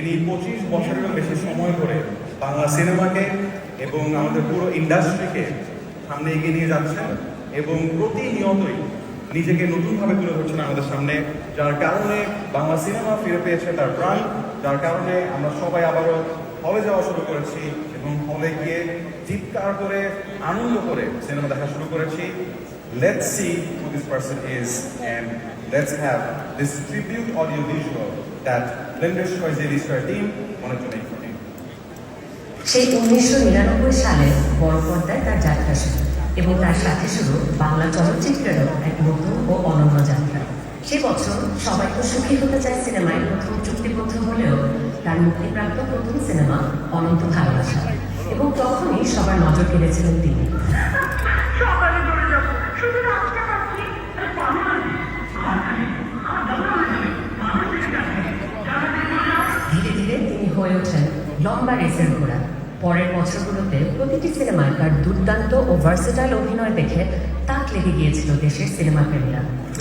তিনি পঁচিশ বছরেরও বেশি সময় ধরে বাংলা সিনেমাকে এবং আমাদের পুরো ইন্ডাস্ট্রিকে সামনে এগিয়ে নিয়ে যাচ্ছেন এবং প্রতিনিয়তই নিজেকে নতুনভাবে তুলে ধরছেন আমাদের সামনে, যার কারণে বাংলা সিনেমা ফিরে পেয়েছে তার প্রাণ, যার কারণে আমরা সবাই আবারও হলে যাওয়া শুরু করেছি এবং হলে গিয়ে চিৎকার করে, আনন্দ করে সিনেমা দেখা শুরু করেছি। This person is and let's have this tribute audio visual that Blenders Choice এর star team wanted to make for him. সেই উনিশশো নিরানব্বই সালে বড় তার যাত্রা শুরু এবং তার সাথে শুরু বাংলা চলচ্চিত্রেরও এক নতুন ও অনন্য যাত্রা। সে বছর সবাই তো সুখী হতে চায় সিনেমায় প্রথম চুক্তিবদ্ধ হলেও তার মুক্তিপ্রাপ্ত প্রথম সিনেমা অনন্ত ভালোবাসা। এবং তখনই সবার নজর কেড়েছিলেন তিনি সকালে চলে যাব শুধু রাতটা পাচ্ছি ধীরে ধীরে তিনি হয়ে ওঠেন লম্বা রেসের ঘোড়া। পরের বছরগুলোতে প্রতিটি সিনেমায় তার দুর্দান্ত ও ভার্সেটাইল অভিনয় দেখে তাক লেগে গিয়েছিল দেশের সিনেমা প্রেমীরা। দু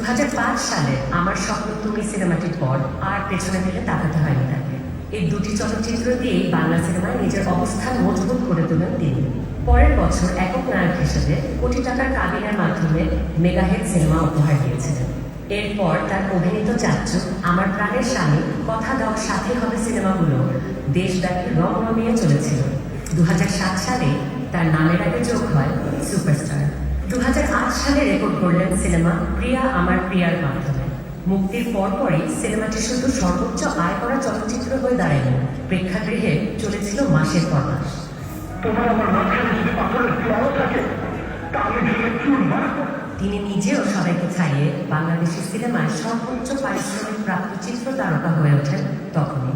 সালে আমার স্বপ্ন তুমি সিনেমাটির পর আর পেছনে ফিরে তাকাতে হয়নি তাকে। এই দুটি চলচ্চিত্র দিয়েই বাংলা সিনেমায় নিজের অবস্থান মজবুত করে তোলেন তিনি। পরের বছর একক নায়ক হিসেবে কোটি টাকার কাবিনের মাধ্যমে মেগাহেড সিনেমা উপহার দিয়েছিলেন। এরপর তার অভিনীত চাচ্চু, আমার প্রাণের স্বামী, কথা দাও সাথে হবে সিনেমাগুলো। দেশব্যাপী রং রমিয়ে চলেছিল। দু হাজার সাত সালে তার নামের আগে যোগ হয় সুপারস্টার। দু হাজার আট সালে রেকর্ড করলেন সিনেমা প্রিয়া, আমার প্রিয়ার মাধ্যমে। মুক্তির পরপরই সিনেমাটি শুধু সর্বোচ্চ আয় করা চলচ্চিত্র হয়ে দাঁড়ায়নি, প্রেক্ষাগৃহে চলেছিল মাসের পর মাস। তোমার আমার মাঝখানে যদি পাথরের থাকে তিনি নিজেও সবাইকে ছাড়িয়ে বাংলাদেশের সিনেমায় সর্বোচ্চ পারিশ্রমিক প্রাপ্ত চিত্র তারকা হয়ে ওঠেন তখনই।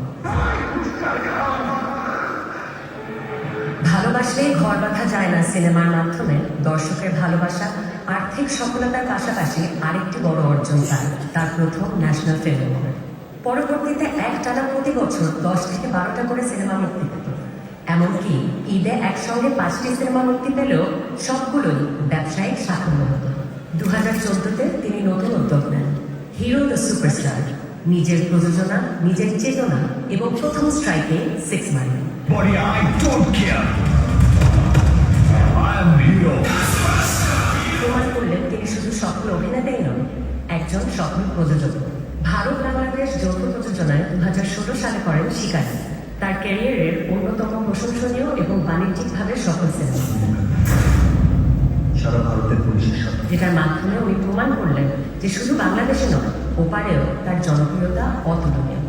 ভালোবাসলেই ঘর বাঁধা যায় না সিনেমার মাধ্যমে। দর্শকের ভালোবাসা, আর্থিক সফলতার পাশাপাশি আরেকটি বড় অর্জন তার তার প্রথম ন্যাশনাল ফিল্ম অ্যাওয়ার্ড। পরবর্তীতে একটানা প্রতি বছর দশ থেকে বারোটা করে সিনেমা মুক্তি পেত। এমনকি ঈদে একসঙ্গে পাঁচটি সিনেমা মুক্তি পেলেও সবগুলোই ব্যবসায়িক সাফল্য হতো। দু হাজার চোদ্দতে তিনি নতুন উদ্যোগ নেন। হিরো দ্য সুপারস্টার নিজের প্রযোজনা নিজের চেতনা এবং প্রথম স্ট্রাইকে সিক্স মারি Buddy, I don't care. I'm hero. প্রমাণ করলেন তিনি শুধু সফল অভিনেতাই নন একজন সফল প্রযোজক। ভারত বাংলাদেশ যৌথ প্রযোজনায় দু হাজার ষোলো সালে করেন শিকারী। তার ক্যারিয়ারের অন্যতম প্রশংসনীয় এবং বাণিজ্যিকভাবে সফল সিনেমা সারা ভারতের পুলিশের সাথে। যেটার মাধ্যমে উনি প্রমাণ করলেন যে শুধু বাংলাদেশে নয় ওপারেও তার জনপ্রিয়তা অতুলনীয়।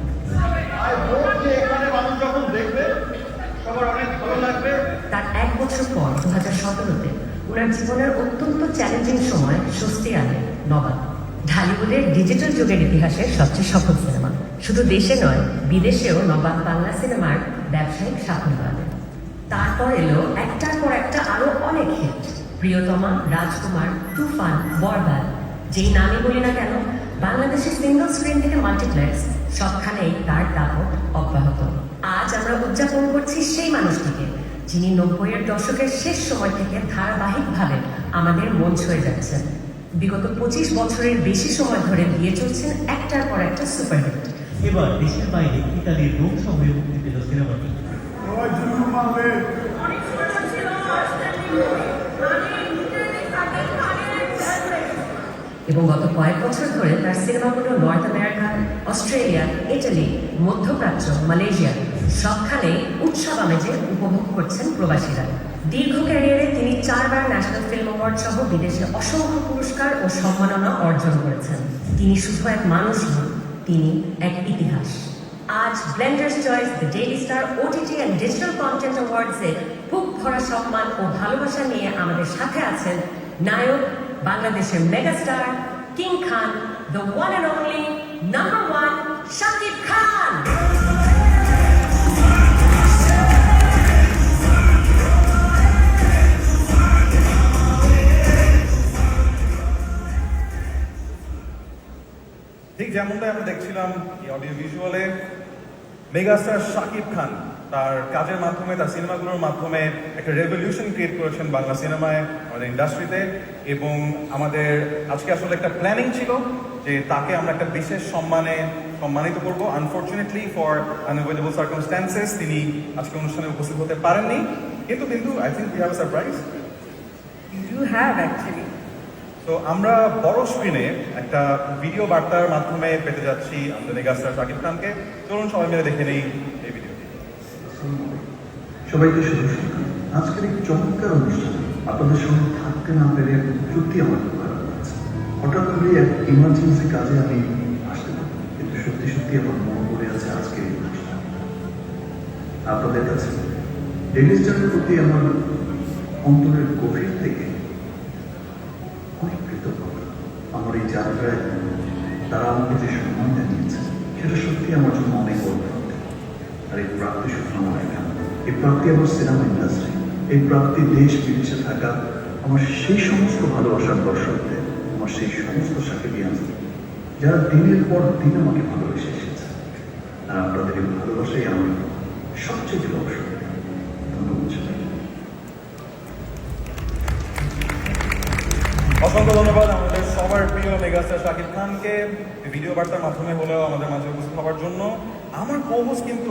তার এক বছর পর দু হাজার সতেরোতে ওনার জীবনের অত্যন্ত চ্যালেঞ্জিং সময় স্বস্তি আনে নবাব। ঢালিউডের ডিজিটাল যুগের ইতিহাসের সবচেয়ে সফল সিনেমা। শুধু দেশে নয়, বিদেশেও নবাব বাংলা সিনেমার ব্যবসায়িক সাফল্য আনে। তারপর এলো একটার পর একটা প্রিয়তমা রাজকুমার তুফান বরবাদ যেই নামে বলি না কেন বাংলাদেশের সিঙ্গল স্ক্রিন থেকে মাল্টিপ্লেক্স সবখানেই তার দাপট অব্যাহত। আজ আমরা উদযাপন করছি সেই মানুষটিকে যিনি নব্বইয়ের দশকের শেষ সময় থেকে ধারাবাহিকভাবে আমাদের মন ছুঁয়ে যাচ্ছেন। বিগত পঁচিশ বছরের বেশি সময় ধরে দিয়ে চলছেন একটার পর একটা সুপারহিট এবার দেশের বাইরে ইতালির রোম শহরে মুক্তি পেল সিনেমাটি। এবং গত কয়েক বছর ধরে তার সিনেমাগুলো নর্থ আমেরিকা, অস্ট্রেলিয়া, ইটালি, মধ্যপ্রাচ্য, মালয়েশিয়া সবখানে উৎসব আমেজে উপভোগ করছেন প্রবাসীরা। দীর্ঘ ক্যারিয়ারে তিনি চারবার ন্যাশনাল ফিল্ম অ্যাওয়ার্ড সহ বিদেশে অসংখ্য পুরস্কার ও সম্মাননা অর্জন করেছেন। তিনি শুধু এক মানুষ নন, তিনি এক ইতিহাস। আজ Blenders Choice, the Daily Star, OTT and digital content অ্যাওয়ার্ডসে বুক ভরা সম্মান ও ভালোবাসা নিয়ে আমাদের সাথে আছেন নায়ক বাংলাদেশের megastar king Khan the one and only number one Shakib Khan ঠিক যেমনটাই আমরা দেখছিলাম এই অডিও ভিজুয়ালে মেগাস্টার শাকিব খান তার কাজের মাধ্যমে তার সিনেমাগুলোর মাধ্যমে একটা রেভলিউশন ক্রিয়েট করেছেন বাংলা সিনেমায় আমাদের ইন্ডাস্ট্রিতে এবং আমাদের আজকে আসলে একটা প্ল্যানিং ছিল যে তাকে আমরা একটা বিশেষ সম্মানে সম্মানিত করব। আনফর্চুনেটলি ফর আনএভেলেবল সার্কামস্ট্যান্সেস তিনি আজকে অনুষ্ঠানে উপস্থিত হতে পারেননি। কিন্তু কিন্তু I think we have a surprise You have actually. তো আমরা বড় স্ক্রিনে একটা ভিডিও বার্তার মাধ্যমে পেতে যাচ্ছি আমাদের মেগাস্টার শাকিব খানকে। চলুন সবাই মিলে দেখে নেই সবাইকে শুভ সকাল আজকের এই চমৎকার অনুষ্ঠানে আপনাদের সঙ্গে থাকতে না পেরে সত্যি আমার হঠাৎ করে এক ইমার্জেন্সি কাজে আমি আসতে পারি। কিন্তু সত্যি সত্যি আমার মন পড়ে আছে আজকের এই অনুষ্ঠান আপনাদের কাছে ডেনিস প্রতি আমার অন্তরের গভীর থেকে অনেক কৃতজ্ঞতা। আমার এই যাত্রায় তারা আমাকে যে সম্মান জানিয়েছে, সেটা সত্যি আমার জন্য অনেক প্রাপ্তি আর এই প্রাপ্তি শুধু আমার একা এই প্রাপ্তি আমার সিনেমা ইন্ডাস্ট্রি এই প্রাপ্তি দেশ বিদেশে থাকা আমার সেই সমস্ত ভালোবাসার দর্শকদের, আমার সেই সমস্ত সাকিবিয়ান যারা দিনের পর দিন আমাকে ভালোবেসে এসেছে। আর আপনাদের এই ভালোবাসাই আমার সবচেয়ে বড় শক্তি ধন্যবাদ। অসংখ্য ধন্যবাদ আমাদের সবার প্রিয় মেগাস্টার শাকিব খানকে। ভিডিও বার্তার মাধ্যমে হলেও আমাদের মাঝে উপস্থিত হওয়ার জন্য। আমার কোহোস কিন্তু